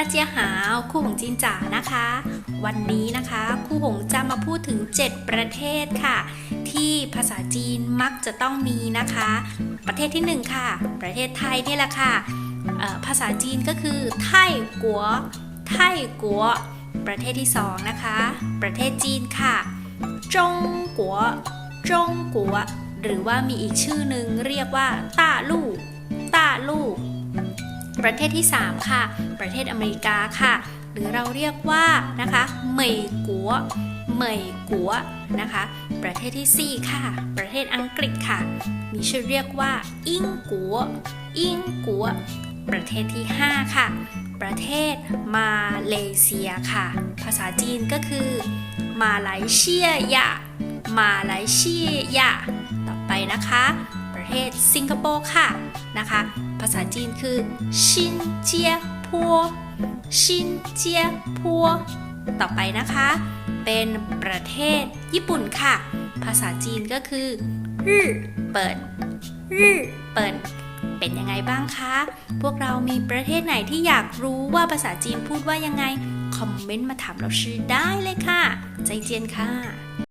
ตาเจียหาวคู่หงจินจ๋านะคะ วันนี้นะคะคู่หงจะมาพูดถึง 7 ประเทศค่ะ ที่ภาษาจีนมักจะต้องมีนะคะ ประเทศที่ 1 ค่ะ ประเทศไทยนี่แหละค่ะภาษาจีนก็คือไทกัวไทกัวประเทศที่ 2 นะคะ ประเทศจีนค่ะจงกัวจงกัวหรือว่ามีอีกชื่อหนึ่งเรียกว่าต้าลู่ต้าลู่ ประเทศที่ 3 ค่ะ ประเทศอเมริกาค่ะ หรือเราเรียกว่านะคะเหมยกัวเหมยกัวนะคะ ประเทศทีสี่ 4 ค่ะ ประเทศอังกฤษค่ะ มีชื่อเรียกว่าอิงกัวอิงกัวประเทศที่ 5 ค่ะ ประเทศมาเลเซียค่ะ ภาษาจีนก็คือ มาเลเซียยะมาเลเซียยะต่อไปนะคะ เทศสิงคโปร์ค่ะนะคะ ภาษาจีนคือชินเจียพัวชินเจียพัวต่อไปนะคะ เป็นประเทศญี่ปุ่นค่ะ ภาษาจีนก็คือรื่เปิดรื่เปิดเป็นยังไงบ้างคะ พวกเรามีประเทศไหนที่อยากรู้ว่าภาษาจีนพูดว่ายังไง คอมเมนต์มาถามเราชื่อได้เลยค่ะ ใจเจียนค่ะ